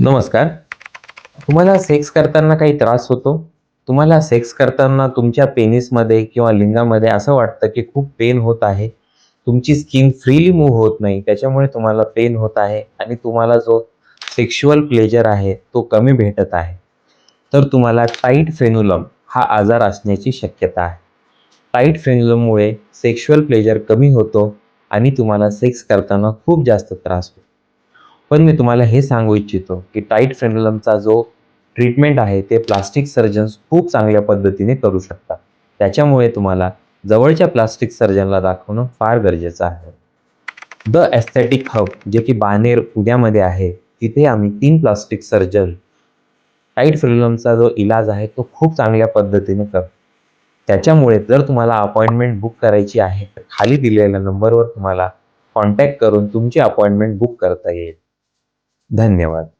नमस्कार. तुम्हाला सेक्स करताना काही त्रास होतो? तुम्हाला सेक्स करताना तुमच्या पेनिसमध्ये किंवा लिंगामध्ये असं वाटतं की खूप पेन होत आहे? तुमची स्किन फ्रीली मूव्ह होत नाही त्याच्यामुळे तुम्हाला पेन होत आहे आणि तुम्हाला जो सेक्शुअल प्लेजर आहे तो कमी भेटत आहे. तर तुम्हाला टाईट फेन्युलम हा आजार असण्याची शक्यता आहे. टाईट फेन्युलममुळे सेक्शुअल प्लेजर कमी होतो आणि तुम्हाला सेक्स करताना खूप जास्त त्रास होतो. पण मी तुम्हाला हे सांगू इच्छितो की टाईट फेन्युलमचा जो ट्रीटमेंट आहे ते प्लास्टिक सर्जन्स खूप चांगल्या पद्धतीने करू शकतात. त्याच्यामुळे तुम्हाला जवळच्या प्लास्टिक सर्जनला दाखवणं फार गरजेचं आहे. द एस्थेटिक हब जे की बानेर पुण्यामध्ये आहे तिथे आम्ही तीन प्लास्टिक सर्जन टाईट फेन्युलमचा जो इलाज आहे तो खूप चांगल्या पद्धतीने करतो. त्याच्यामुळे जर तुम्हाला अपॉइंटमेंट बुक करायची आहे तर खाली दिलेल्या नंबरवर तुम्हाला कॉन्टॅक्ट करून तुमची अपॉइंटमेंट बुक करता येईल. धन्यवाद